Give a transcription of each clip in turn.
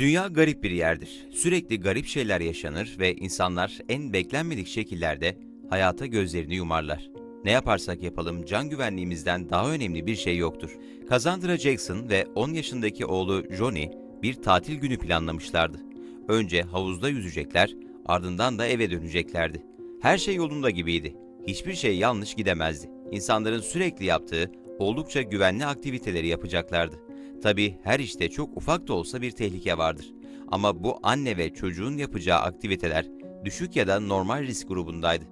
Dünya garip bir yerdir. Sürekli garip şeyler yaşanır ve insanlar en beklenmedik şekillerde hayata gözlerini yumarlar. Ne yaparsak yapalım can güvenliğimizden daha önemli bir şey yoktur. Cassandra Jackson ve 10 yaşındaki oğlu Johnny bir tatil günü planlamışlardı. Önce havuzda yüzecekler, ardından da eve döneceklerdi. Her şey yolunda gibiydi. Hiçbir şey yanlış gidemezdi. İnsanların sürekli yaptığı oldukça güvenli aktiviteleri yapacaklardı. Tabii her işte çok ufak da olsa bir tehlike vardır. Ama bu anne ve çocuğun yapacağı aktiviteler düşük ya da normal risk grubundaydı.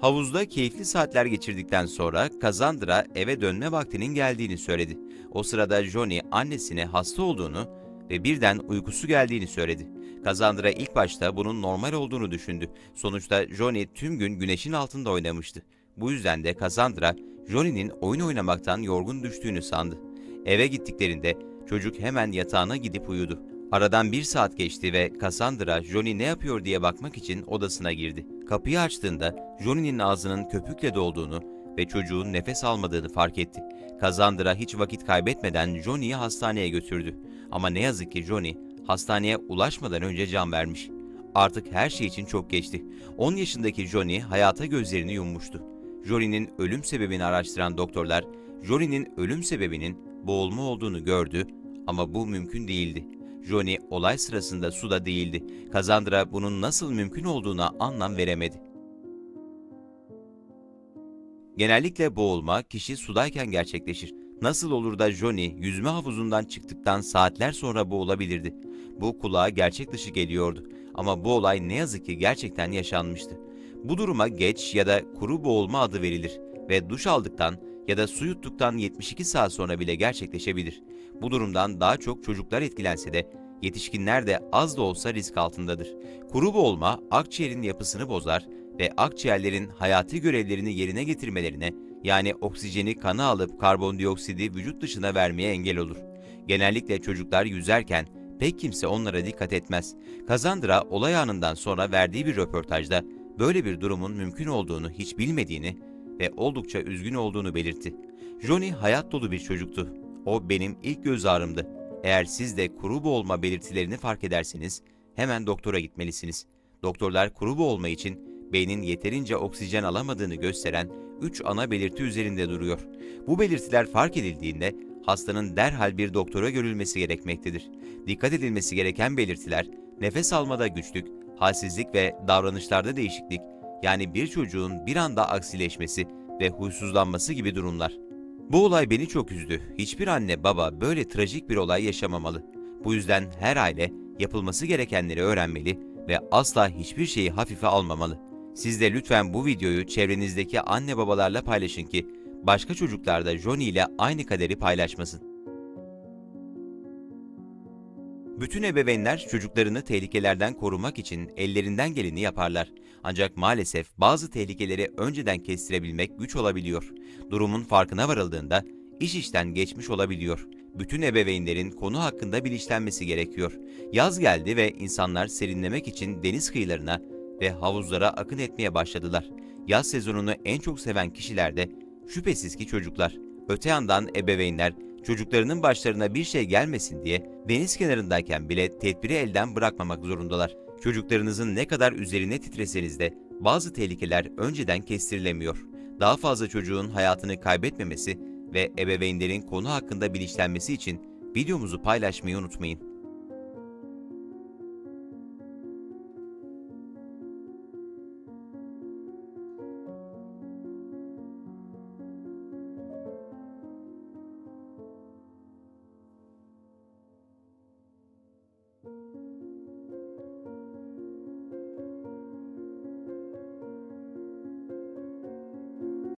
Havuzda keyifli saatler geçirdikten sonra Cassandra eve dönme vaktinin geldiğini söyledi. O sırada Johnny annesine hasta olduğunu ve birden uykusu geldiğini söyledi. Cassandra ilk başta bunun normal olduğunu düşündü. Sonuçta Johnny tüm gün güneşin altında oynamıştı. Bu yüzden de Cassandra, Johnny'nin oyun oynamaktan yorgun düştüğünü sandı. Eve gittiklerinde çocuk hemen yatağına gidip uyudu. Aradan bir saat geçti ve Cassandra, Johnny ne yapıyor diye bakmak için odasına girdi. Kapıyı açtığında Johnny'nin ağzının köpükle dolduğunu ve çocuğun nefes almadığını fark etti. Cassandra hiç vakit kaybetmeden Johnny'yi hastaneye götürdü. Ama ne yazık ki Johnny hastaneye ulaşmadan önce can vermiş. Artık her şey için çok geçti. 10 yaşındaki Johnny hayata gözlerini yummuştu. Johnny'nin ölüm sebebini araştıran doktorlar, Johnny'nin ölüm sebebinin boğulma olduğunu gördü ama bu mümkün değildi. Johnny olay sırasında suda değildi. Cassandra bunun nasıl mümkün olduğuna anlam veremedi. Genellikle boğulma kişi sudayken gerçekleşir. Nasıl olur da Johnny yüzme havuzundan çıktıktan saatler sonra boğulabilirdi? Bu kulağa gerçek dışı geliyordu. Ama bu olay ne yazık ki gerçekten yaşanmıştı. Bu duruma geç ya da kuru boğulma adı verilir ve duş aldıktan ya da su yuttuktan 72 saat sonra bile gerçekleşebilir. Bu durumdan daha çok çocuklar etkilense de yetişkinler de az da olsa risk altındadır. Kuru boğulma akciğerin yapısını bozar ve akciğerlerin hayati görevlerini yerine getirmelerine yani oksijeni kana alıp karbondioksidi vücut dışına vermeye engel olur. Genellikle çocuklar yüzerken pek kimse onlara dikkat etmez. Cassandra olay anından sonra verdiği bir röportajda böyle bir durumun mümkün olduğunu hiç bilmediğini ve oldukça üzgün olduğunu belirtti. Johnny hayat dolu bir çocuktu. O benim ilk göz ağrımdı. Eğer siz de kuru boğulma belirtilerini fark ederseniz hemen doktora gitmelisiniz. Doktorlar kuru boğulma için beynin yeterince oksijen alamadığını gösteren 3 ana belirti üzerinde duruyor. Bu belirtiler fark edildiğinde hastanın derhal bir doktora görülmesi gerekmektedir. Dikkat edilmesi gereken belirtiler nefes almada güçlük, halsizlik ve davranışlarda değişiklik, yani bir çocuğun bir anda aksileşmesi ve huysuzlanması gibi durumlar. Bu olay beni çok üzdü. Hiçbir anne baba böyle trajik bir olay yaşamamalı. Bu yüzden her aile yapılması gerekenleri öğrenmeli ve asla hiçbir şeyi hafife almamalı. Siz de lütfen bu videoyu çevrenizdeki anne babalarla paylaşın ki başka çocuklar da Johnny ile aynı kaderi paylaşmasın. Bütün ebeveynler çocuklarını tehlikelerden korumak için ellerinden geleni yaparlar. Ancak maalesef bazı tehlikeleri önceden kestirebilmek güç olabiliyor. Durumun farkına varıldığında iş işten geçmiş olabiliyor. Bütün ebeveynlerin konu hakkında bilinçlenmesi gerekiyor. Yaz geldi ve insanlar serinlemek için deniz kıyılarına ve havuzlara akın etmeye başladılar. Yaz sezonunu en çok seven kişiler de şüphesiz ki çocuklar. Öte yandan ebeveynler çocuklarının başlarına bir şey gelmesin diye deniz kenarındayken bile tedbiri elden bırakmamak zorundalar. Çocuklarınızın ne kadar üzerine titreseniz de bazı tehlikeler önceden kestirilemiyor. Daha fazla çocuğun hayatını kaybetmemesi ve ebeveynlerin konu hakkında bilinçlenmesi için videomuzu paylaşmayı unutmayın.